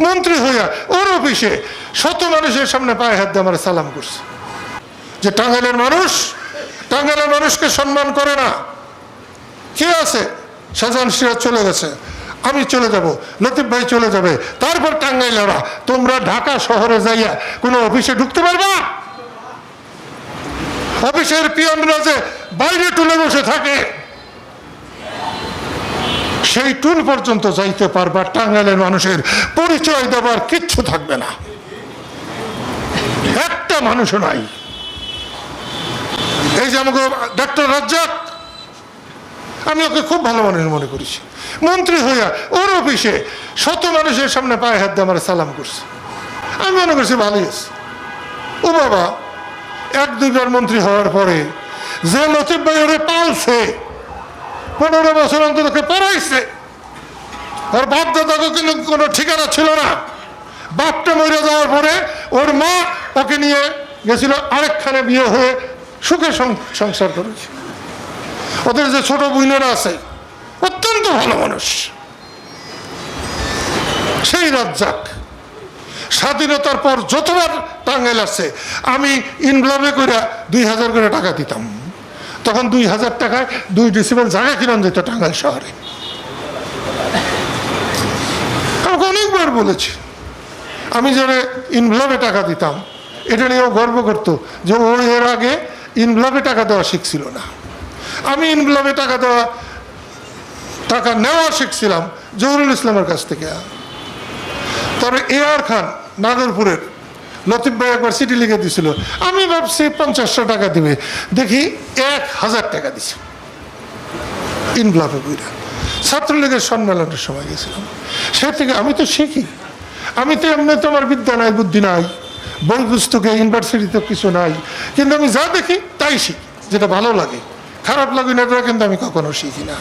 মন্ত্রী হইয়া ওর অফিসে শত মানুষের সামনে পায়ে হাত দিয়ে আমার সালাম করছে। যে টাঙ্গাইলের মানুষ, টাঙ্গাইলের মানুষকে সম্মান করে না। কে আছে? শাহজাহান সিরাজ চলে গেছে। আমি চলে যাব, লতিফ ভাই চলে যাবে। তারপর টাঙ্গাইলেরা, তোমরা ঢাকা শহরে যাইয়া কোনো অফিসে ঢুকতে পারবা? অফিসের পিয়নরা যে বাইরে টুলে বসে থাকে। সেই টুল পর্যন্ত যাইতে পারবা, টাঙ্গাইলের মানুষের পরিচয় দেবার কিচ্ছু থাকবে না। একটা মানুষও নাই। এই যে আমাকে ডাক্তার রাজ্জাক, আমি ওকে খুব ভালো মানুষ মনে করেছি। মন্ত্রী হইয়া ওর অফিসে শত মানুষের সামনে পায়ে হাত দিয়ে আমার সালাম করছে। আমি মনে করছি ভালোই আছে। ও বাবা, এক দুইবার মন্ত্রী হওয়ার পরে যে লতিফ ভাই ওরে পালছে পনেরো বছর অন্তত ওকে পড়াইছে ওর বাপ দাদাকে কিন্তু কোনো ঠিকানা ছিল না। বাপটা মরে যাওয়ার পরে ওর মা ওকে নিয়ে গেছিল আরেকখানে বিয়ে হয়ে সুখে সংসার করেছে। ওদের যে ছোট বোনেরা আছে, অত্যন্ত ভালো মানুষ। সেই রাজ্জাক স্বাধীনতার পর যতবার টাঙ্গাইল আসছে, আমি ইনভলভে করে দুই হাজার করে টাকা দিতাম। তখন দুই হাজার টাকায় দুই ডিসিবল জায়গা কিনান যেত টাঙ্গাইল শহরে। আমাকে অনেকবার বলেছি, আমি যারা ইনভলভে টাকা দিতাম, এটা নিয়েও গর্ব করতো যে ও এর আগে ইনভলভে টাকা দেওয়া শিখছিল না। আমি ইনভলভে টাকা দেওয়া, টাকা নেওয়া শিখছিলাম জহুরুল ইসলামের কাছ থেকে। তবে এ আর খান, নাগরপুরের লতিফ ভাই একবার চিঠি লিখে দিছিল, আমি ভাবছি পঞ্চাশশো টাকা দিবে। দেখি এক হাজার টাকা দিছে। বইরা। ছাত্রলীগের সম্মেলনের সময় গেছিলাম। সে থেকে আমি তো শিখি। আমি তো এমনি তো আমার বিদ্যা নাই বুদ্ধি নাই, বই পুস্তকে ইউনিভার্সিটিতে কিছু নাই, কিন্তু আমি যা দেখি তাই শিখি, যেটা ভালো লাগে। খারাপ লাগে না কিন্তু আমি কখনো শিখি না।